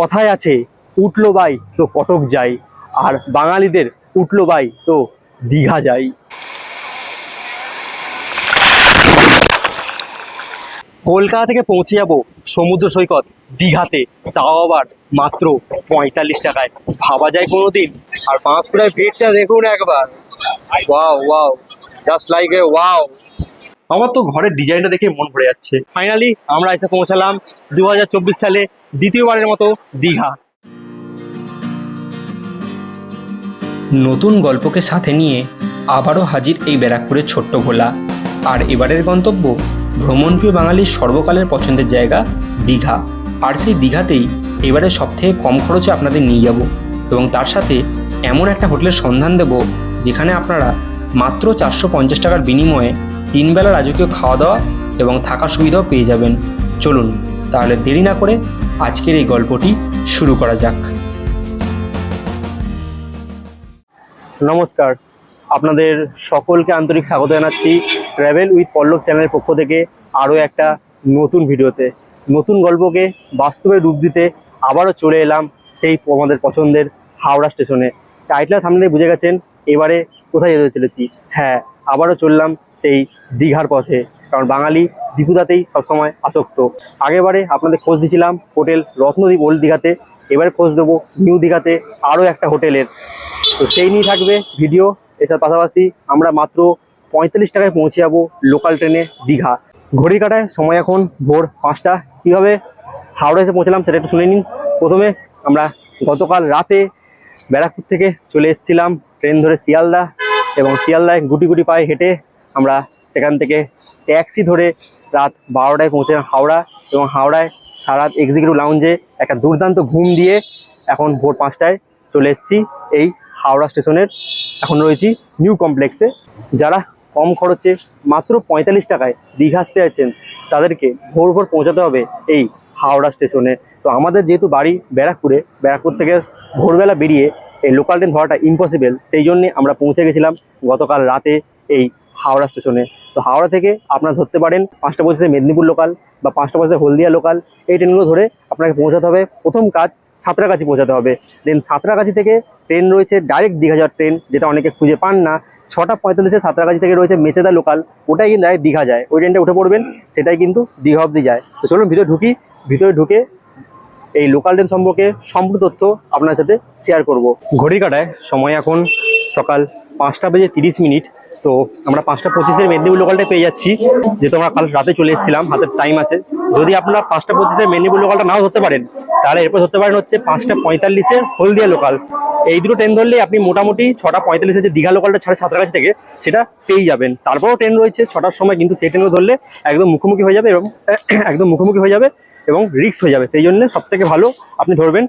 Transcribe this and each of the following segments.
কথায় আছে, উঠল বাই তো কটক যাই, আর বাঙালিদের উঠল বাই তো দীঘা যাই। কলকাতা থেকে পৌঁছে যাব সমুদ্র সৈকত দীঘাতে, তাও আবার মাত্র পঁয়তাল্লিশ টাকায়। ভাবা যায় কোনো দিন আর পাঁশকুড়ার ভিড়টা দেখুন একবার। Wow wow just like a wow আমার তো ঘরের ডিজাইনটা দেখে মন ভরে যাচ্ছে। ফাইনালি আমরা এসে পৌঁছালাম দুহাজার চব্বিশ সালে দ্বিতীয়বারের মতো দীঘা। নতুন গল্পকে সাথে নিয়ে আবারও হাজির এই ব্যারাকপুরের ছোট্ট ভোলা। আর এবারের গন্তব্য ভ্রমণপ্রিয় বাঙালির সর্বকালের পছন্দের জায়গা দীঘা। আর সেই দীঘাতেই এবারে সবথেকে কম খরচে আপনাদের নিয়ে যাব এবং তার সাথে এমন একটা হোটেলের সন্ধান দেব যেখানে আপনারা মাত্র চারশো পঞ্চাশ টাকার বিনিময়ে তিনবেলা রাজকীয় খাওয়া দাওয়া এবং থাকার সুবিধাও পেয়ে যাবেন। চলুন, তাহলে দেরি না করে আজকের এই গল্পটি শুরু করা যাক। নমস্কার, আপনাদের সকলকে আন্তরিক স্বাগত জানাচ্ছি ট্র্যাভেল উইথ পল্লব চ্যানেলের পক্ষ থেকে আরও একটা নতুন ভিডিওতে। নতুন গল্পকে বাস্তবে রূপ দিতে আবারও চলে এলাম সেই আমাদের পছন্দের হাওড়া স্টেশনে। টাইটেল থামলে বুঝে গেছেন, এবারে কোথায় যেতে চলেছি। হ্যাঁ আবারও চললাম সেই দীঘার পথে, কারণ বাঙালি দীপুদাতেই সবসময় আসক্ত। আগেবারে আপনাদের খোঁজ দিয়েছিলাম হোটেল রত্নদ্বীপ ওল্ড দীঘাতে, এবারে খোঁজ দেবো নিউ দীঘাতে আরও একটা হোটেলের। তো সেই নিয়ে থাকবে ভিডিও এছাড়া পাশাপাশি আমরা মাত্র পঁয়তাল্লিশ টাকায় পৌঁছে যাব লোকাল ট্রেনে দীঘা। ঘড়ি কাটায় সময় এখন ভোর পাঁচটা। কীভাবে হাওড়া এসে পৌঁছলাম সেটা একটু শুনে নিন। প্রথমে আমরা গতকাল রাতে ব্যারাকপুর থেকে চলে এসেছিলাম, ট্রেন ধরে শিয়ালদা এবং শিয়ালদায় গুটি গুটি পায়ে হেঁটে আমরা সেখান থেকে ট্যাক্সি ধরে রাত বারোটায় পৌঁছে হাওড়া এবং হাওড়ায় সারাত এক্সিকিউটিভ লাউঞ্জে একটা দুর্দান্ত ঘুম দিয়ে এখন ভোর পাঁচটায় চলে এসেছি এই হাওড়া স্টেশনের। এখন রয়েছি নিউ কমপ্লেক্সে যারা কম খরচে মাত্র পঁয়তাল্লিশ টাকায় দীঘা আসতে আছেন তাদেরকে ভোর ভোর পৌঁছাতে হবে এই হাওড়া স্টেশনে। তো আমাদের যেহেতু বাড়ি ব্যারাকপুরে, ব্যারাকপুর থেকে ভোরবেলা বেরিয়ে এই লোকাল ট্রেন ধরাটা ইম্পসিবল সেই জন্যে আমরা পৌঁছে গেছিলাম গতকাল রাতে এই হাওড়া স্টেশনে। তো হাওড়া থেকে আপনারা ধরতে পারেন পাঁচটা পঁচিশে মেদিনীপুর লোকাল বা পাঁচটা পঁচিশে হলদিয়া লোকাল এই ট্রেনগুলো ধরে আপনাকে পৌঁছাতে হবে। প্রথম কাজ সাঁতরাগাছি পৌঁছাতে হবে। দেন সাঁতরাগাছি থেকে ট্রেন রয়েছে ডাইরেক্ট দীঘা যাওয়ার ট্রেন যেটা অনেকে খুঁজে পান না। ছটা পঁয়তাল্লিশে সাঁতরাগাছি থেকে রয়েছে মেচেদা লোকাল ওটাই কিন্তু ডাইরেক্ট দীঘা যায়। ওই ট্রেনটা উঠে পড়বেন, সেটাই কিন্তু দীঘা অবধি যায়। তো চলুন ভিতরে ঢুকি। ভিতরে ঢুকে এই লোকাল ট্রেন সম্পর্কে সম্পূর্ণ তথ্য আপনার সাথে শেয়ার করব। ঘড়ি কাটায় সময় এখন সকাল পাঁচটা বেজে তিরিশ মিনিট। তো আমরা পাঁচটা পঁচিশের মেদিনীপুর লোকালটা পেয়ে যাচ্ছি, যেহেতু আমরা কাল রাতে চলে এসেছিলাম, হাতের টাইম আছে। যদি আপনারা পাঁচটা পঁচিশের মেদিনীপুর লোকালটা নাও ধরতে পারেন, তাহলে এরপর ধরতে পারেন হচ্ছে পাঁচটা পঁয়তাল্লিশের হলদিয়া লোকাল এই দুটো ট্রেন ধরলে আপনি মোটামুটি ছটা পঁয়তাল্লিশের যে দীঘা লোকালটা ছাড়ে সাঁতরাগাছি থেকে, সেটা পেয়ে যাবেন। তারপরও ট্রেন রয়েছে, ছটার সময় কিন্তু সেই ট্রেনগুলো ধরলে একদম মুখোমুখি হয়ে যাবে এবং একদম মুখোমুখি হয়ে যাবে এবং রিক্স হয়ে যাবে। সেই জন্য সব থেকে ভালো আপনি ধরবেন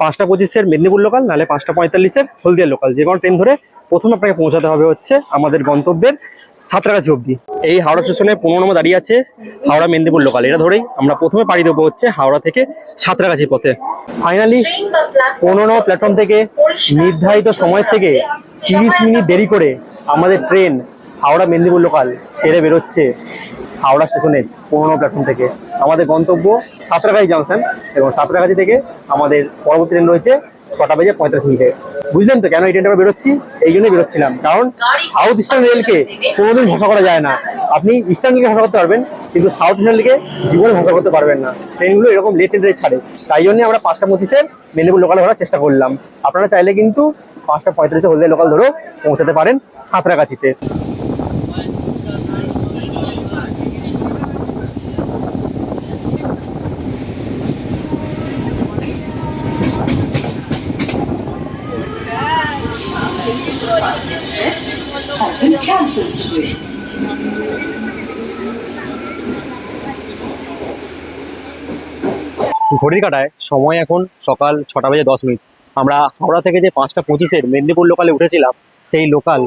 পাঁচটা পঁচিশের মেদিনীপুর লোকাল নাহলে পাঁচটা পঁয়তাল্লিশের হলদিয়া লোকাল যে কোনো ট্রেন ধরে প্রথমে আপনাকে পৌঁছাতে হবে হচ্ছে আমাদের গন্তব্যের সাঁতরাগাছি অবধি। এই হাওড়া স্টেশনে পনেরো নম্বর দাঁড়িয়ে আছে হাওড়া মেদিনীপুর লোকাল এটা ধরেই আমরা প্রথমে পাড়ি দেবো হচ্ছে হাওড়া থেকে সাঁতরাগাছি পথে। ফাইনালি পনেরো নম্বর প্ল্যাটফর্ম থেকে নির্ধারিত সময় থেকে তিরিশ মিনিট দেরি করে আমাদের ট্রেন হাওড়া মেদিনীপুর লোকাল ছেড়ে বেরোচ্ছে হাওড়া স্টেশনের পনেরো প্ল্যাটফর্ম থেকে। আমাদের গন্তব্য সাঁতরাগাছি জাংশন এবং সাঁতরাগাছি থেকে আমাদের পরবর্তী ট্রেন রয়েছে ছটা বেজে পঁয়তাল্লিশ মিনিটে। বুঝলেন তো কেন এই ট্রেনটা বেরোচ্ছি? এই জন্যই বেরোচ্ছিলাম। কারণ সাউথ ইস্টার্ন রেলকে কোনোদিন ভরসা করা যায় না। আপনি ইস্টার্ন রেলকে ভরসা করতে পারবেন কিন্তু সাউথ ইস্টার্ন রেলকে জীবনে ভরসা করতে পারবেন না। ট্রেনগুলো এরকম লেট ট্রেন ছাড়ে। তাই জন্য আমরা পাঁচটা পঁচিশের মেদিনীপুর লোকালে ধরার চেষ্টা করলাম। আপনারা চাইলে কিন্তু পাঁচটা পঁয়তাল্লিশে হলদিয়া লোকাল ধরেও পৌঁছাতে পারেন সাঁতরাগাছিতে। ঘড়ির কাটায় সময় এখন সকাল ছটা বেজে দশ মিনিট। আমরা হাওড়া থেকে যে পাঁচটা পঁচিশের মেদিনীপুর লোকালে উঠেছিলাম, সেই লোকাল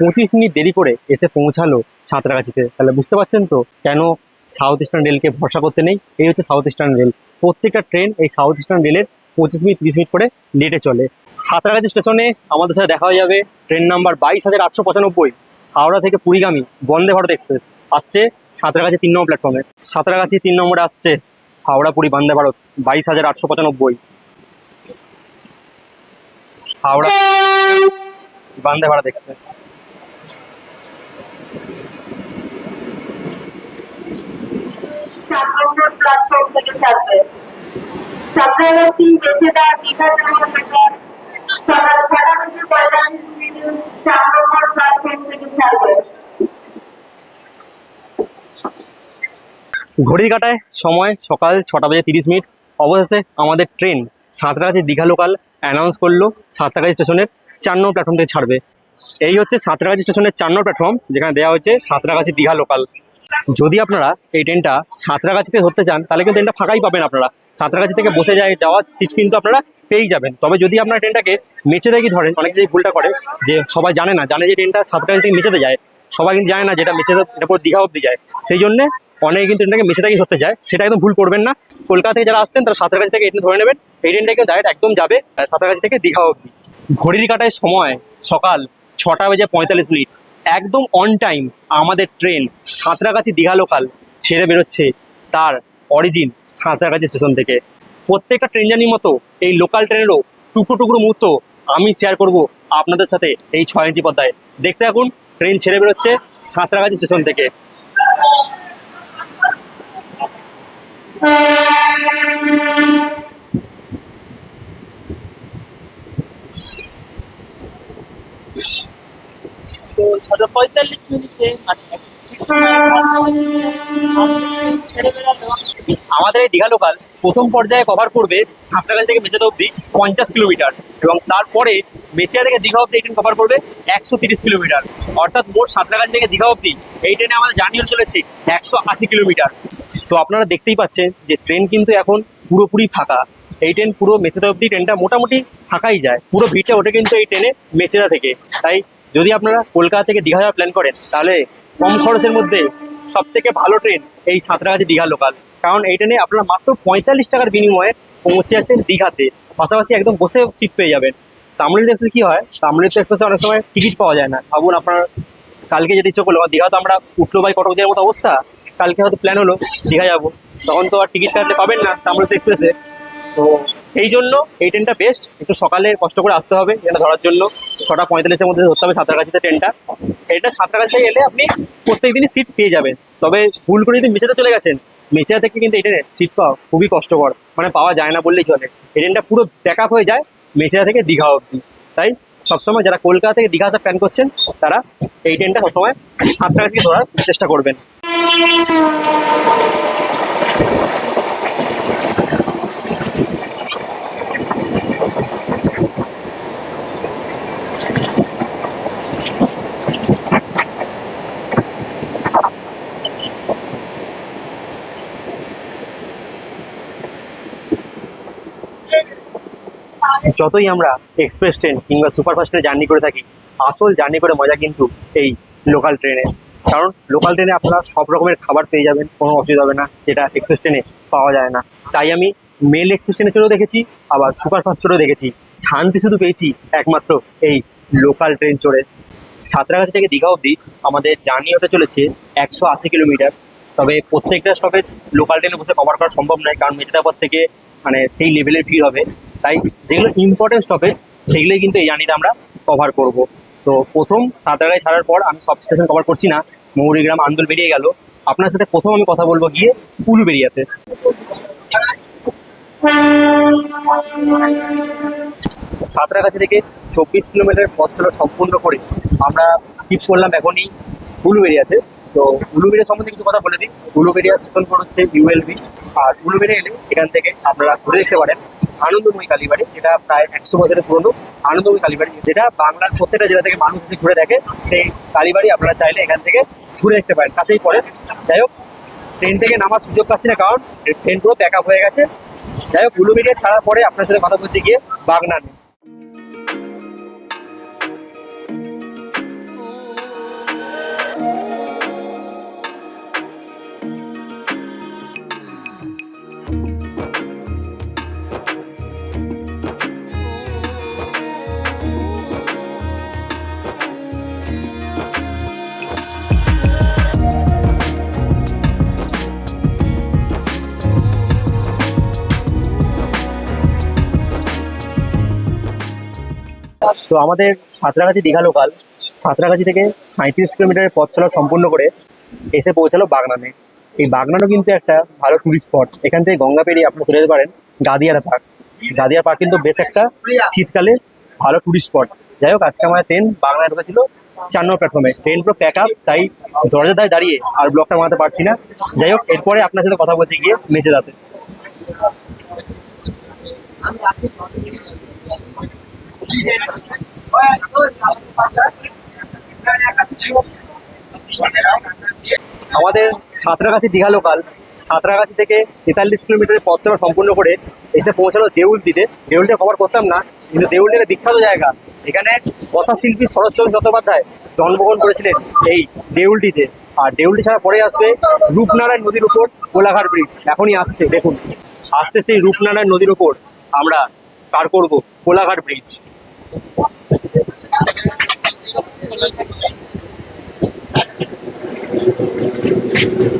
পঁচিশ মিনিট দেরি করে এসে পৌঁছালো সাঁতরাগাছিতে। তাহলে বুঝতে পারছেন তো কেন সাউথ ইস্টার্ন রেলকে ভরসা করতে নেই? এই হচ্ছে সাউথ ইস্টার্ন রেল প্রত্যেকটা ট্রেন এই সাউথ ইস্টার্ন রেলের পঁচিশ মিনিট, তিরিশ মিনিট করে লেটে চলে। সাঁতরাগাছি স্টেশনে আমাদের সাথে দেখা হয়ে যাবে ট্রেন নাম্বার বাইশ হাজার আটশো পঁচানব্বই, হাওড়া থেকে পুরীগামী, বন্দে ভারত এক্সপ্রেস আসছে সাঁতরাগাছি তিন নম্বর প্ল্যাটফর্মে সাঁতরাগাছি তিন নম্বরে আসছে হাওড়া পুরী বন্দে ভারত, বাইশ হাজার আটশো পঁচানব্বই। হাওড়া বন্দে ভারত এক্সপ্রেস। পঁয়তাল্লিশ মিনিট থেকে ছাড়বে ঘড়ির কাটায় সময় সকাল ছটা বাজে তিরিশ মিনিট। অবশেষে আমাদের train Santragachi Digha local announce করল সাঁতরাগাছি স্টেশনের চার নম্বর প্ল্যাটফর্ম থেকে ছাড়বে। এই হচ্ছে সাঁতরাগাছি স্টেশনের চার নম্বর প্ল্যাটফর্ম যেখানে দেওয়া হয়েছে সাঁতরাগাছি দীঘা লোকাল যদি আপনারা এই ট্রেনটা সাঁতরাগাছিতে ধরতে চান, তাহলে কিন্তু ট্রেনটা ফাঁকাই পাবেন আপনারা। সাঁতরাগাছি থেকে বসে যায়, যাওয়ার সিট কিন্তু আপনারা পেয়েই যাবেন। তবে যদি আপনারা ট্রেনটাকে মেচে দেখি ধরেন, অনেক যে ভুলটা করে, যে সবাই জানে না, জানে যে ট্রেনটা সাঁতরাগাছি থেকে মেচেতে যায়, সবাই কিন্তু জানে না যেটা মেচেতে, এটা পুরো দীঘা অব্দি যায়। সেই জন্যে অনেকে কিন্তু ট্রেনটাকে মেচে থেকে ধরতে যায় সেটা একদম ভুল করবেন না। কলকাতা থেকে যারা আসছেন, তারা সাঁতরাগাছি থেকে ট্রেন ধরে নেবেন। এই ট্রেনটাকে ডাইরেক্ট একদম যাবে সাঁতরাগাছি থেকে দীঘা অব্দি ঘড়ির কাটায় সময়, সকাল ছটা বেজে পঁয়তাল্লিশ মিনিট। একদম অন টাইম আমাদের ট্রেন সাঁতরাগাছি দীঘা লোকাল ছেড়ে বেরোচ্ছে তার অরিজিন সাঁতরাগাছি স্টেশন থেকে। প্রত্যেকটা ট্রেন জার্নির মতো এই লোকাল ট্রেনেরও টুকরো টুকরো মুহূর্ত আমি শেয়ার করব আপনাদের সাথে এই ছয় ইঞ্চি পর্দায় দেখতে থাকুন ট্রেন ছেড়ে বেরোচ্ছে সাঁতরাগাছি স্টেশন থেকে। তো ছটা পঁয়তাল্লিশ মিনিটে মানে ছেড়ে বেড়ালো আমাদের এই দীঘা লোকাল প্রথম পর্যায়ে কভার করবে সাঁতরাগাছি থেকে মেচেদা অব্দি পঞ্চাশ কিলোমিটার এবং তারপরে মেচিয়া থেকে দীঘা অব্দি এই ট্রেন কভার করবে একশো তিরিশ কিলোমিটার। অর্থাৎ মোট সাঁতরাগাছি থেকে দীঘা অব্দি এই ট্রেনে আমাদের জার্নি হতে চলেছে একশো আশি কিলোমিটার। তো আপনারা দেখতেই পাচ্ছেন যে ট্রেন কিন্তু এখন পুরোপুরি ফাঁকা। এই ট্রেন পুরো মেচেদা অব্দি ট্রেনটা মোটামুটি ফাঁকাই যায়। পুরো ভিড়টা ওঠে কিন্তু এই ট্রেনে মেচেদা থেকে। তাই যদি আপনারা কলকাতা থেকে দীঘা যাওয়ার প্ল্যান করেন, তাহলে কম খরচের মধ্যে সব থেকে ভালো ট্রেন এই সাঁতরাগাছি দীঘা লোকাল কারণ এই ট্রেনে আপনারা মাত্র পঁয়তাল্লিশ টাকার বিনিময়ে পৌঁছে যাচ্ছেন দীঘাতে। পাশাপাশি একদম বসে সিট পেয়ে যাবেন। তামিলিত এক্সপ্রেস কি হয়? তামিলিত এক্সপ্রেসে অনেক সময় টিকিট পাওয়া যায় না। ভাবুন আপনার কালকে যেতে ইচ্ছে করল দীঘা তো আমরা উঠল বাই কটক যাওয়ার মতো অবস্থা, কালকে হয়তো প্ল্যান হলো, দীঘা যাব। তখন তো আর টিকিট কাটলে পাবেন না তামিলিত এক্সপ্রেসে তো সেই জন্য এই ট্রেনটা বেস্ট একটু সকালে কষ্ট করে আসতে হবে এটা ধরার জন্য। ছটা পঁয়তাল্লিশের মধ্যে ধরতে হবে সাঁতরাগাছিতে ট্রেনটা এটা সাঁতরাগাছি এলে আপনি প্রত্যেক দিনই সিট পেয়ে যাবেন। তবে ভুল করে যদি মেচেতে চলে গেছেন, মেচেরা থেকে কিন্তু এই সিট পাওয়া খুবই কষ্টকর। মানে পাওয়া যায় না বললেই চলে। এই ট্রেনটা পুরো ব্যাক হয়ে যায় মেচেরা থেকে দীঘা অবধি। তাই সবসময় যারা কলকাতা থেকে দীঘা আসার প্ল্যান করছেন, তারা এই ট্রেনটা সবসময় সাতটাকা থেকে ধরার চেষ্টা করবেন। যতই আমরা এক্সপ্রেস ট্রেন কিংবা সুপারফাস্ট ট্রেনে জার্নি করে থাকি, আসল জার্নি করে মজা কিন্তু এই লোকাল ট্রেনে কারণ লোকাল ট্রেনে আপনারা সব রকমের খাবার পেয়ে যাবেন, কোনো অসুবিধা হবে না, যেটা এক্সপ্রেস ট্রেনে পাওয়া যায় না। তাই আমি মেল এক্সপ্রেস ট্রেনে চড়েও দেখেছি, আবার সুপারফাস্ট চড়েও দেখেছি। শান্তি শুধু পেয়েছি একমাত্র এই লোকাল ট্রেন চড়ে। সাঁতরাগাছি থেকে দীঘা অবধি আমাদের জার্নি হতে চলেছে একশো আশি কিলোমিটার। তবে প্রত্যেকটা স্টপেজ লোকাল ট্রেনে বসে কভার করা সম্ভব নয়, কারণ মেচেদাবাদ থেকে মানে সেই লেভেলের ভিড় হবে। তাই যেগুলো ইম্পর্টেন্ট স্টপেজ সেগুলোই কিন্তু এই জার্নিতে আমরা কভার করব। তো প্রথম সাঁতরাগাছি ছাড়ার পর আমি সব স্টেশন কভার করছি না, মৌরিগ্রাম আন্দোল বেরিয়ে গেল। আপনার সাথে প্রথম আমি কথা বলব গিয়ে উলুবেরিয়াতে সাঁতরাগাছি থেকে চব্বিশ কিলোমিটার পথ চলা সম্পূর্ণ করে আমরা স্কিপ করলাম এখনই। উলুবেরিয়াতে তো। উলুবেরিয়া সম্বন্ধে কিছু কথা বলে দিই। উলুবেরিয়া স্টেশন কোড হচ্ছে ইউএলবি আর উলুবেরিয়া এলে এখান থেকে আপনারা ঘুরে দেখতে পারেন আনন্দময়ী কালীবাড়ি, যেটা প্রায় একশো বছরের পুরনো আনন্দময়ী কালীবাড়ি, যেটা বাংলার প্রত্যেকটা জেলা থেকে মানুষ এসে ঘুরে দেখে। সেই কালীবাড়ি আপনারা চাইলে এখান থেকে ঘুরে দেখতে পারেন, কাছেই পড়ে। যাই হোক ট্রেন থেকে নামার সুযোগ পাচ্ছি না, কারণ ট্রেন পুরো ব্যাক আপ হয়ে গেছে। যাই হোক উলুবেরিয়া ছাড়ার পরে আপনার সাথে কথা বলছি গিয়ে বাগনান তো আমাদের সাঁতরাগাছি দীঘা লোকাল সাঁতরাগাছি থেকে সাঁত্রিশ কিলোমিটারের পথ চলা সম্পূর্ণ করে এসে পৌঁছালো বাগনানে। এই বাগনানও কিন্তু একটা ভালো টুরিস্ট স্পট এখান থেকে গঙ্গা পেরিয়ে আপনি চলে যেতে পারেন গাদিয়ারা পার্ক গাদিয়ার পার্ক কিন্তু বেশ একটা শীতকালে ভালো টুরিস্ট স্পট যাই হোক, আজকে আমাদের ট্রেন বাংলায় ঢুকেছিল চার নম্বর প্ল্যাটফর্মে ট্রেন পুরো প্যাক আপ তাই দরজা দায় দাঁড়িয়ে আর ব্লকটা বানাতে পারছি না। যাই হোক, এরপরে আপনার সাথে কথা বলছি গিয়ে মেচে দাতে আমাদের সাঁতরাগাছি দীঘা লোকাল সাঁতরাগাছি থেকে তেতাল্লিশ কিলোমিটারের পথ চলা সম্পূর্ণ করে এসে পৌঁছালো দেউলদিতে। দেউলটা কভার করতাম না, কিন্তু দেউলটা বিখ্যাত জায়গা। এখানে কথা শিল্পী শরৎচন্দ্র চট্টোপাধ্যায় জন্মগ্রহণ করেছিলেন এই দেউলটিতে। আর দেউলটি ছাড়া পরে আসবে রূপনারায়ণ নদীর উপর কোলাঘাট ব্রিজ এখনই আসছে, দেখুন। আসছে সেই রূপনারায়ণ নদীর উপর। আমরা পার করব Kolaghat bridge Thank you.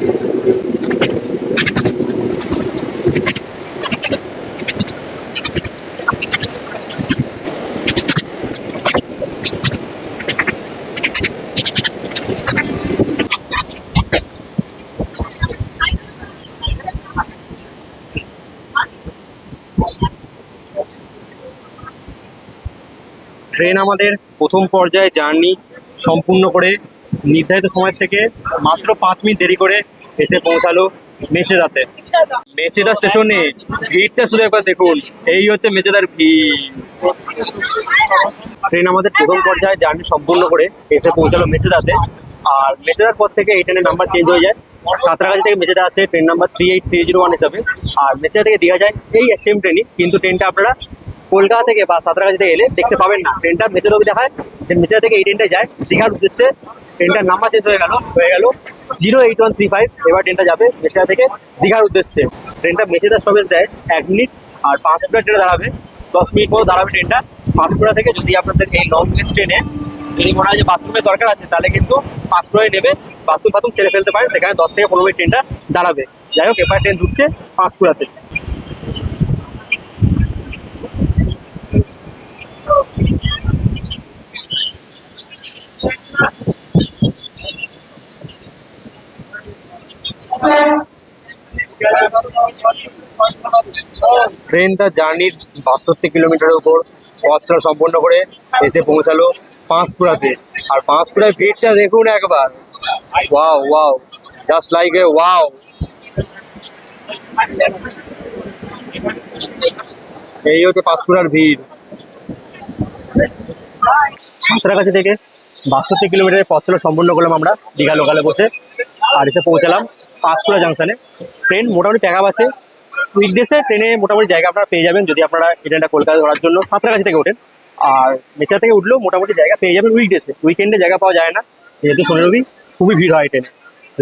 Train আমাদের প্রথম পর্যায়ে জার্নি সম্পূর্ণ করে নির্ধারিত সময় থেকে মাত্র পাঁচ মিনিট দেরি করে এসে পৌঁছালো মেচেদাতে। মেচেদা স্টেশনে ভিড়টা শুধু একবার দেখুন, এই হচ্ছে মেচেদার ভিড়। ট্রেন আমাদের প্রথম পর্যায়ে জার্নি সম্পূর্ণ করে এসে পৌঁছালো মেচেদাতে। আর মেচেদার পর থেকে এই ট্রেনের নাম্বার চেঞ্জ হয়ে যায়। সাঁতরাগাছি থেকে মেচেদা আসে train number three eight three zero one হিসাবে আর মেচেদা থেকে দীঘা যায় এই সেম ট্রেনই কিন্তু ট্রেনটা আপনারা কলকাতা থেকে বা সাঁতরাগাছি থেকে এলে দেখতে পাবেন না। ট্রেনটা মেচেদা অবধি দেখায় যে মেচেদা থেকে এই ট্রেনটায় যায়, দীঘার উদ্দেশ্যে ট্রেনটার নাম্বার চেঞ্জ হয়ে গেল হয়ে গেল zero eight one three five এবার ট্রেনটা যাবে মেচেদা থেকে দীঘার উদ্দেশ্যে। ট্রেনটা মেচেদা সবেজ দেয় এক মিনিট আর পাঁচ মিনিট ট্রেনে দাঁড়াবে। দশ মিনিট মতো দাঁড়াবে ট্রেনটা পাঁচকুড়া থেকে যদি আপনাদের এই লং ট্রেনে যদি মনে হয় যে বাথরুমের দরকার আছে, তাহলে কিন্তু পাঁচকুড়ায় নেবে বাথরুম ফাথরুম ছেড়ে ফেলতে পারেন। সেখানে দশ থেকে পনেরো মিনিট ট্রেনটা দাঁড়াবে। যাই হোক, এবার ট্রেন ঢুকছে পাঁচকুড়াতে। ট্রেন তার জার্নির বাষট্টি কিলোমিটারের উপর পথ চলা সম্পন্ন করে এসে পৌঁছালো পাঁশকুড়াতে। আর পাঁশকুড়ার ভিড়টা দেখুন একবার। Wow wow just like a wow এই হচ্ছে পাঁশকুড়ার ভিড়। সাঁতরাগাছি থেকে বাষট্টি কিলোমিটারের পথ চলা সম্পূর্ণ করলাম আমরা, দীঘা লোকালে বসে। আর এসে পৌঁছালাম পাঁশকুড়া জাংশনে ট্রেন মোটামুটি প্যাক আছে উইকডেসে ট্রেনে মোটামুটি জায়গা আপনারা পেয়ে যাবেন যদি আপনারা ট্রেনটা কলকাতা ধরার জন্য সাঁতরাগাছি থেকে ওঠেন। আর নেচার থেকে উঠলেও মোটামুটি জায়গা পেয়ে যাবেন উইকডেসে উইকেন্ডে জায়গা পাওয়া যায় না। যেহেতু শনি রবি, খুবই ভিড় হয় ট্রেনে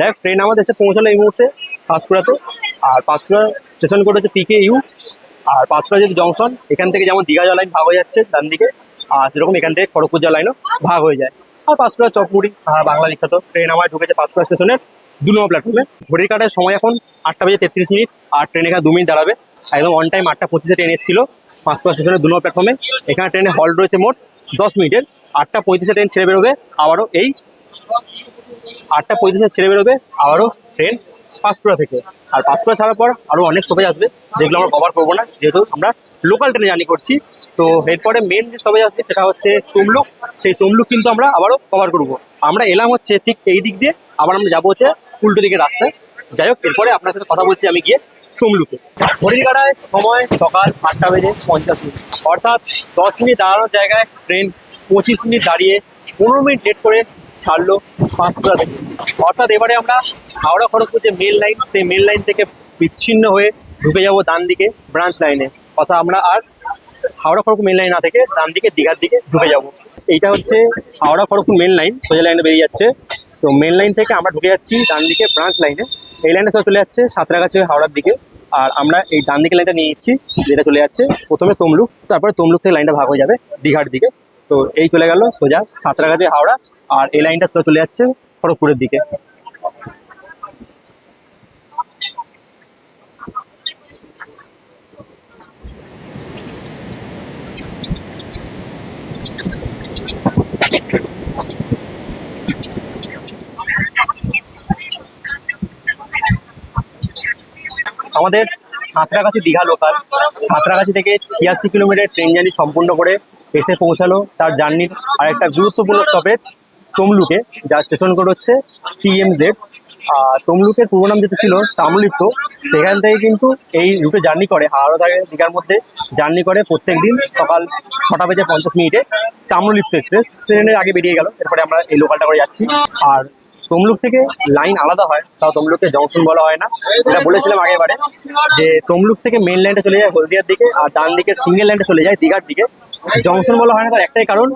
হোক ট্রেন আমাদের এসে পৌঁছালো এই মুহূর্তে পাঁশকুড়াতে আর পাঁশকুড়া স্টেশন কোড হচ্ছে পিকে ইউ আর যদি জংশন এখান থেকে যেমন দীঘা জল লাইন ভাগ হয়ে যাচ্ছে, ডান দিকে, আর সেরকম এখান থেকে খড়গপুর জল লাইনও ভাগ হয়ে যায়। আর পাঁশকুড়া চকমুড়ি বাংলা বিখ্যাত ট্রেন আমার ঢুকেছে পাঁশকুড়া স্টেশনের দু নম্বর প্ল্যাটফর্মে ঘড়ির কাটার সময় এখন আটটা বেজে তেত্রিশ মিনিট, আর ট্রেন এখানে দু মিনিট দাঁড়াবে। একদম অন টাইম আটটা পঁচিশে ট্রেন এসেছিল পাঁশকুড়া স্টেশনের দু নম্বর প্ল্যাটফর্মে এখানে ট্রেনে হল্ট রয়েছে মোট দশ মিনিটের। আটটা পঁয়ত্রিশে ট্রেন ছেড়ে বেরোবে, আবারও এই আটটা পঁয়ত্রিশে ছেড়ে বেরোবে, আবারও ট্রেন পাঁশকুড়া থেকে। আর পাঁশকুড়া ছাড়ার পর আরও অনেক স্টপেজ আসবে, যেগুলো আমরা কভার করব না, যেহেতু আমরা লোকাল ট্রেনে জার্নি করছি। তো এরপরে মেন যে স্টপেজ আসবে সেটা হচ্ছে তমলুক। সেই তমলুক কিন্তু আমরা আবারও কভার করব। আমরা এলাম হচ্ছে ঠিক এই দিক দিয়ে, আবার আমরা যাব হচ্ছে উল্টো দিকে রাস্তায়। যাই হোক, এরপরে আপনার সাথে কথা বলছি আমি গিয়ে তমলুকে। কাটায় সময় সকাল আটটা বেজে পঞ্চাশ মিনিট। অর্থাৎ দশ মিনিট দাঁড়ানোর জায়গায় ট্রেন পঁচিশ মিনিট দাঁড়িয়ে পনেরো মিনিট লেট করে ছাড়লো পাঁচকুড়া থেকে। অর্থাৎ এবারে আমরা হাওড়া খড়গপুর যে মেল লাইন সেই মেল লাইন থেকে বিচ্ছিন্ন হয়ে ঢুকে যাব ডান দিকে ব্রাঞ্চ লাইনে অর্থাৎ আমরা আর হাওড়া খড়গপুর মেন লাইন না থেকে ডান দিকে দীঘার দিকে ঢুকে যাব। এইটা হচ্ছে হাওড়া খড়গপুর মেন লাইন সোজা লাইনে বেরিয়ে যাচ্ছে। তো মেন লাইন থেকে আমরা ঢুকে যাচ্ছি ডান দিকে ব্রাঞ্চ লাইনে এই লাইনে সব চলে যাচ্ছে সাঁতরাগাছি হাওড়ার দিকে। আর আমরা এই ডান দিকে লাইনটা নিয়ে নিচ্ছি, যেটা চলে যাচ্ছে প্রথমে তমলুক, তারপরে তমলুক থেকে লাইনটা ভাগ হয়ে যাবে দীঘার দিকে। তো এই চলে গেল সোজা সাঁতরাগাছি হাওড়া, আর এই লাইনটা সোজা চলে যাচ্ছে খড়গপুরের দিকে। আমাদের সাঁতরাগাছি দীঘা লোকাল সাঁতরাগাছি থেকে ছিয়াশি কিলোমিটার ট্রেন জার্নি সম্পূর্ণ করে এসে পৌঁছালো তার জার্নির আর একটা গুরুত্বপূর্ণ স্টপেজ তমলুকে যার স্টেশন কোড হচ্ছে টিএমজেড আর তমলুকের পূর্ব নাম যেটা ছিল তামলিপ্ত সেখান থেকে কিন্তু এই রুটে জার্নি করে। হাওড়া থেকে দীঘার মধ্যে জার্নি করে প্রত্যেক দিন সকাল ছটা বেজে পঞ্চাশ মিনিটে তাম্রলিপ্ত এক্সপ্রেস ট্রেনের আগে বেরিয়ে গেল, এরপরে আমরা এই লোকালটা করে যাচ্ছি। আর তমলুক থেকে লাইন আলাদা হয়, তাও তমলুককে জংশন বলা হয় না। এটা বলেছিলাম আগেবারে যে তমলুক থেকে মেন লাইনটা চলে যায় হলদিয়ার দিকে, আর ডান দিকে সিঙ্গেল লাইনটা চলে যায় দীঘার দিকে। জংশন বলা হয় না তার একটাই কারণ,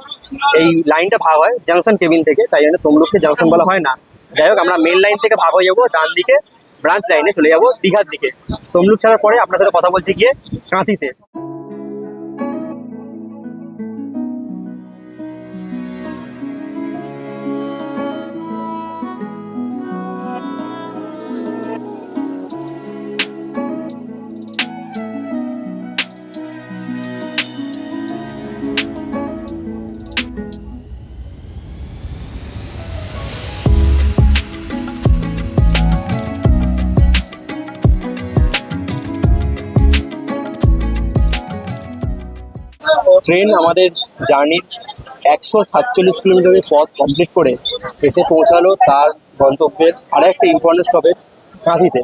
এই লাইনটা ভাগ হয় জাংশন কেবিন থেকে, তাই জন্য তমলুককে জংশন বলা হয় না। যাই হোক, আমরা মেন লাইন থেকে ভাগ হয়ে যাব, ডান দিকে ব্রাঞ্চ লাইনে চলে যাব, দীঘার দিকে। তমলুক ছাড়ার পরে আপনার সাথে কথা বলছি গিয়ে কাঁথিতে। ট্রেন আমাদের জার্নির একশো সাতচল্লিশ কিলোমিটারের পথ কমপ্লিট করে এসে পৌঁছালো তার গন্তব্যের আর একটা ইম্পর্টেন্ট স্টপেজ কাঁথিতে।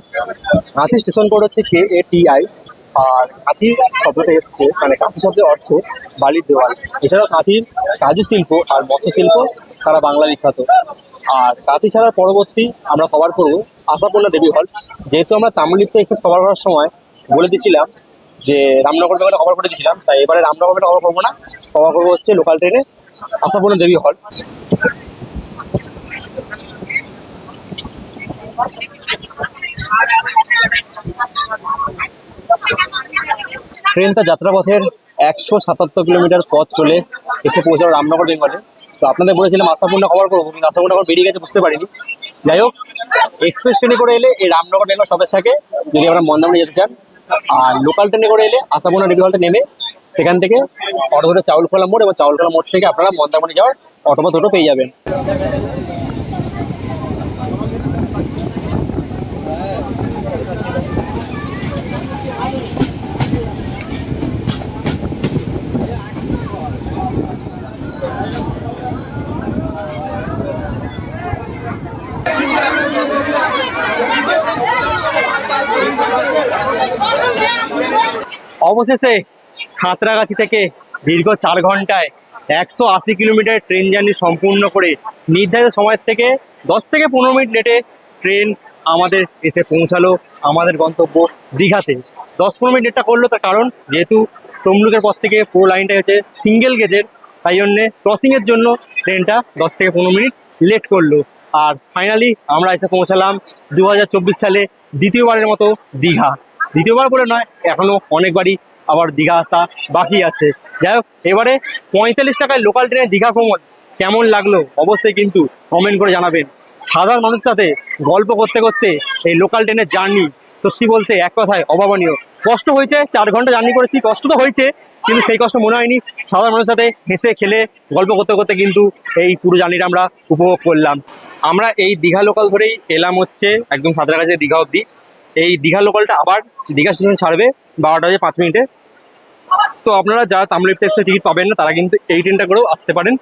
কাঁথি স্টেশন কোড হচ্ছে কে এ টি আই আর কাঁথি শব্দটা এসছে মানে কাঁথি শব্দের অর্থ বালির দেওয়াল। এছাড়াও কাঁথির কাজু শিল্প আর মৎস্য শিল্প সারা বাংলা বিখ্যাত। আর কাঁথি ছাড়ার পরবর্তী আমরা কভার করব আশাপূর্ণা দেবী হল যেহেতু আমরা তাম্রলিপ্ত এক্সপ্রেস কভার করার সময় বলে দিয়েছিলাম যে রামনগর মেলাটা কভার করে দিয়েছিলাম, তাই এবারে রামনগর মেলাটা কভার করব না। কভার করব হচ্ছে লোকাল ট্রেনে আশাপূর্ণ দেবী হল ট্রেনটা যাত্রাপথের একশো সাতাত্তর কিলোমিটার পথ চলে এসে পৌঁছালো রামনগর বেঙ্গলে। তো আপনাদের বলেছিলাম আশাপূর্ণা কভার করব, কিন্তু আশাপূর্ণা কভার বেরিয়ে গেছে বুঝতে পারিনি। যাই হোক এক্সপ্রেস ট্রেনে করে এলে এই রামনগর বেঙ্গল সবেজ থাকে, যদি আপনারা মন্দামণি যেতে চান। আর লোকাল ট্রেনে করে এলে আশাপূর্ণা ডিবি হলতে নেমে সেখান থেকে অটো ধরে চাউলখোলা মোড় এবং চাউলখোলা মোড় থেকে আপনারা মন্দারমণি যাওয়ার অটো বা পেয়ে যাবেন। অবশেষে সাঁতরাগাছি থেকে দীর্ঘ চার ঘন্টায় একশো আশি কিলোমিটার ট্রেন জার্নি সম্পূর্ণ করে নির্ধারিত সময়ের থেকে দশ থেকে পনেরো মিনিট লেটে ট্রেন আমাদের এসে পৌঁছালো আমাদের গন্তব্য দীঘাতে। দশ পনেরো মিনিট লেটটা করল তার কারণ যেহেতু তমলুকের পর থেকে পুরো লাইনটা হচ্ছে সিঙ্গেল গেজের, তাই জন্যে ক্রসিংয়ের জন্য ট্রেনটা দশ থেকে পনেরো মিনিট লেট করল। আর ফাইনালি আমরা এসে পৌঁছালাম দু হাজার চব্বিশ সালে দ্বিতীয়বারের মতো দীঘা। দ্বিতীয়বার বলে নয়, এখনও অনেকবারই আবার দীঘা আসা বাকি আছে। যাই হোক, এবারে পঁয়তাল্লিশ টাকায় লোকাল ট্রেনে দীঘা ভ্রমণ কেমন লাগল অবশ্যই কিন্তু কমেন্ট করে জানাবেন। সাধারণ মানুষের সাথে গল্প করতে করতে এই লোকাল ট্রেনের জার্নি সত্যি বলতে এক কথায় অভাবনীয়। কষ্ট হয়েছে, চার ঘণ্টা জার্নি করেছি, কষ্ট তো হয়েছে, কিন্তু সেই কষ্ট মনে হয়নি। সাধারণ মানুষের সাথে হেসে খেলে গল্প করতে করতে কিন্তু এই পুরো জার্নিটা আমরা উপভোগ করলাম। আমরা এই দীঘা লোকাল ধরেই এলাম হচ্ছে একদম সাঁতরাগাছি দীঘা অবধি। এই দীঘা লোকালটা আবার দীঘা স্টেশন ছাড়বে বারোটা বাজে পাঁচ মিনিটে। তো আপনারা যারা তামলিপ্ত এক্সপ্রেস টিকিট পাবেন না, তারা কিন্তু এই ট্রেনটা করেও আসতে পারেন।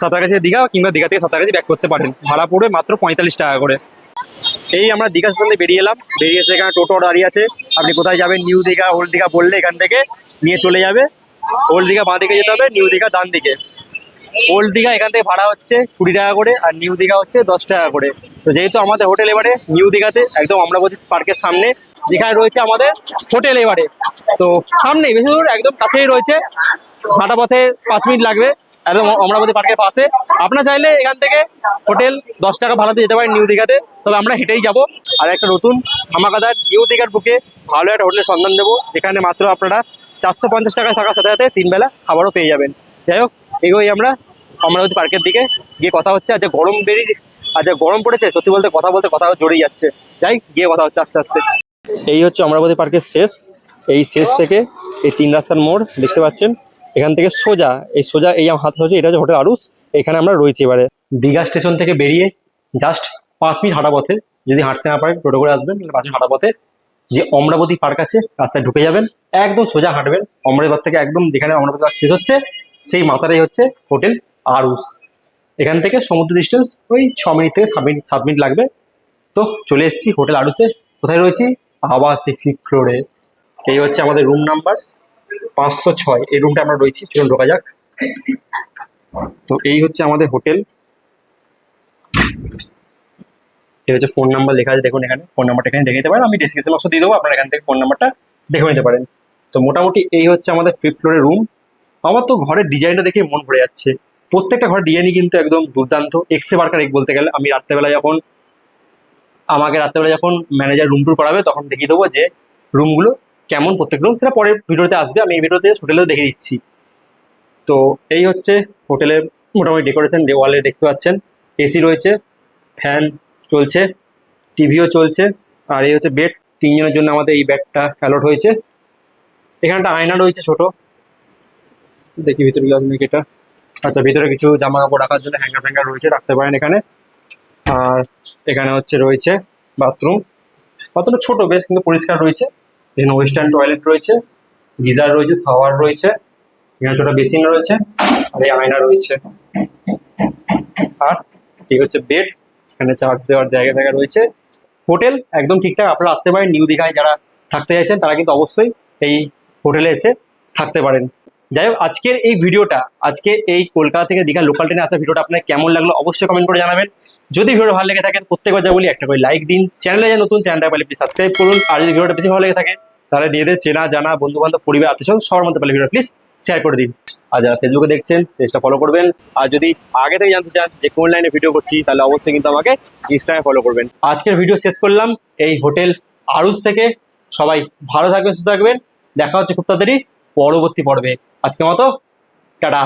সাঁতরাগাছি দীঘা কিংবা দীঘা থেকে সাঁতরাগাছি ব্যাক করতে পারেন। ভাড়া পড়বে মাত্র পঁয়তাল্লিশ টাকা করে। এই আমরা দীঘা স্টেশন থেকে বেরিয়ে এলাম। বেরিয়ে এসে এখানে টোটো দাঁড়িয়ে আছে। আপনি কোথায় যাবেন? নিউ দীঘা, ওল্ড দীঘা বললে এখান থেকে নিয়ে চলে যাবে। ওল্ড দীঘা বাঁ দিকে যেতে হবে, নিউ দীঘা ডান দিকে। ওল্ড দীঘা এখান থেকে ভাড়া হচ্ছে কুড়ি টাকা করে আর নিউ দীঘা হচ্ছে দশ টাকা করে। তো যেহেতু আমাদের হোটেল এবারে নিউ দীঘাতে একদম অমরাবতী পার্কের সামনে, যেখানে রয়েছে আমাদের হোটেল এবারে। তো সামনেই, বেশি দূর একদম কাছেই রয়েছে। হাঁটা পথে পাঁচ মিনিট লাগবে, একদম অমরাবতী পার্কের পাশে। আপনার চাইলে এখান থেকে হোটেল দশ টাকা ভাড়াতে যেতে পারেন নিউ দীঘাতে, তবে আমরা হেঁটেই যাব। আর একটা নতুন ধামাকাদার নিউ দীঘার বুকে ভালো একটা হোটেলের সন্ধান দেবো, যেখানে মাত্র আপনারা চারশো পঞ্চাশ টাকায় থাকার সাথে সাথে তিনবেলা খাবারও পেয়ে যাবেন। যাই হোক এগোই আমরা অমরাবতী পার্কের দিকে। গিয়ে কথা হচ্ছে আজ গরম বেরিয়ে আজ গরম পড়েছে, সত্যি বলতে কথা বলতে কথা জড়িয়ে যাচ্ছে। যাই, গিয়ে কথা হচ্ছে আস্তে আস্তে। এই হচ্ছে অমরাবতী পার্কের শেষ। এই শেষ থেকে এই তিন রাস্তার মোড় দেখতে পাচ্ছেন। এখান থেকে সোজা, এই সোজা, এই আমার হাত সোজা এটা হচ্ছে হোটেল আরুস। এখানে আমরা রয়েছি এবারে। দীঘা স্টেশন থেকে বেরিয়ে জাস্ট পাঁচ মিনিট হাঁটা পথে। যদি হাঁটতে না পারেন, টোটো করে আসবেন পাঁচ মিনিট হাঁটা পথে। যে অমরাবতী পার্ক আছে, রাস্তায় ঢুকে যাবেন, একদম সোজা হাঁটবেন। অমরাবতী থেকে একদম যেখানে অমরাবতী পার্ক শেষ হচ্ছে সেই মাথাটাই হচ্ছে হোটেল আরুস। এখান থেকে সমুদ্র ডিস্টেন্স ওই ছ মিনিট থেকে সাত মিনিট সাত মিনিট লাগবে। তো চলে এসেছি হোটেল আরুসে। কোথায় রয়েছি? ফিফথ ফ্লোরে এই হচ্ছে আমাদের রুম নাম্বার পাঁচশো ছয়। এই রুমটা আমরা রয়েছি। চলুন ঢোকা যাক। তো এই হচ্ছে আমাদের হোটেল। এই হচ্ছে ফোন নাম্বার লেখা আছে, দেখুন এখানে। ফোন নাম্বারটা এখানে দেখে নিতে পারেন। আমি ডিসক্রিপশন বক্সে দিয়ে দেবো। আপনারা এখান থেকে ফোন নাম্বারটা দেখে নিতে পারেন। তো মোটামুটি এই হচ্ছে আমাদের ফিফথ ফ্লোরের রুম আমার তো ঘরের ডিজাইনটা দেখে মন ভরে যাচ্ছে। প্রত্যেকটা ঘরের ডিজাইনই কিন্তু একদম দুর্দান্ত। এক্সে বার্কার এক বলতে গেলে আমি রাত্রেবেলা যখন, আমাকে রাত্রেবেলা যখন ম্যানেজার রুম টুর করাবে, তখন দেখিয়ে দেবো যে রুমগুলো কেমন প্রত্যেক রুম সেটা পরের ভিডিওতে আসবে, আমি এই ভিডিওতে হোটেলেও দেখে দিচ্ছি। তো এই হচ্ছে হোটেলের মোটামুটি ডেকোরেশন ওয়ালে দেখতে পাচ্ছেন। এসি রয়েছে ফ্যান চলছে, টিভিও চলছে, আর এই হচ্ছে বেড তিনজনের জন্য আমাদের এই বেডটা অ্যালট হয়েছে। এখানে একটা আয়না রয়েছে ছোট। দেখি ভিতরে কি আছে এটা আচ্ছা ভিতরে কিছু জামা কাপড় রাখার জন্য হ্যাঙ্গার ফ্যাঙ্গার রয়েছে, রাখতে পারেন এখানে। আর এখানে হচ্ছে রয়েছে বাথরুম বাথরুমটা ছোট, বেশ কিন্তু পরিষ্কার রয়েছে। এখানে ওয়েস্টার্ন টয়লেট রয়েছে, গিজার রয়েছে শাওয়ার রয়েছে, এখানে ছোট বেসিন রয়েছে, আর এই আয়না রয়েছে। আর ঠিক হচ্ছে বেড এখানে চার্জ দেওয়ার জায়গা জায়গা রয়েছে। হোটেল একদম ঠিকঠাক, আপনারা আসতে পারেন নিউ দীঘায় যারা থাকতে চাইছেন, তারা কিন্তু অবশ্যই এই হোটেলে এসে থাকতে পারেন। যাই হোক, আজকের এই ভিডিওটা, আজকে এই কলকাতা থেকে দীঘা লোকাল ট্রেনে আসা ভিডিওটা আপনার কেমন লাগল অবশ্যই কমেন্ট করে জানাবেন। যদি ভিডিও ভালো লেগে থাকে, প্রত্যেকবার যা বলি একটা করে লাইক দিন। চ্যানেলে যা নতুন চ্যানেলটা পারলে প্লিজ সাবস্ক্রাইব করুন। আর যদি ভিডিওটা বেশি ভালো লেগে থাকে, তাহলে নিজেদের চেনা, জানা বন্ধু বান্ধব পরিবার আত্মীয় সবার মধ্যে পারলে ভিডিও প্লিজ শেয়ার করে দিন। আর যারা ফেসবুকে দেখছেন পেজটা ফলো করবেন। আর যদি আগে থেকে জানতে চান যে কোন লাইনে ভিডিও করছি, তাহলে অবশ্যই কিন্তু আমাকে ইনস্টাগ্রামে ফলো করবেন। আজকের ভিডিও শেষ করলাম। এই হোটেল আরুস থেকে সবাই ভালো থাকবেন, সুস্থ থাকবেন। দেখা হচ্ছে খুব তাড়াতাড়ি পরবর্তী পর্বে। আজকের মতো টাটা।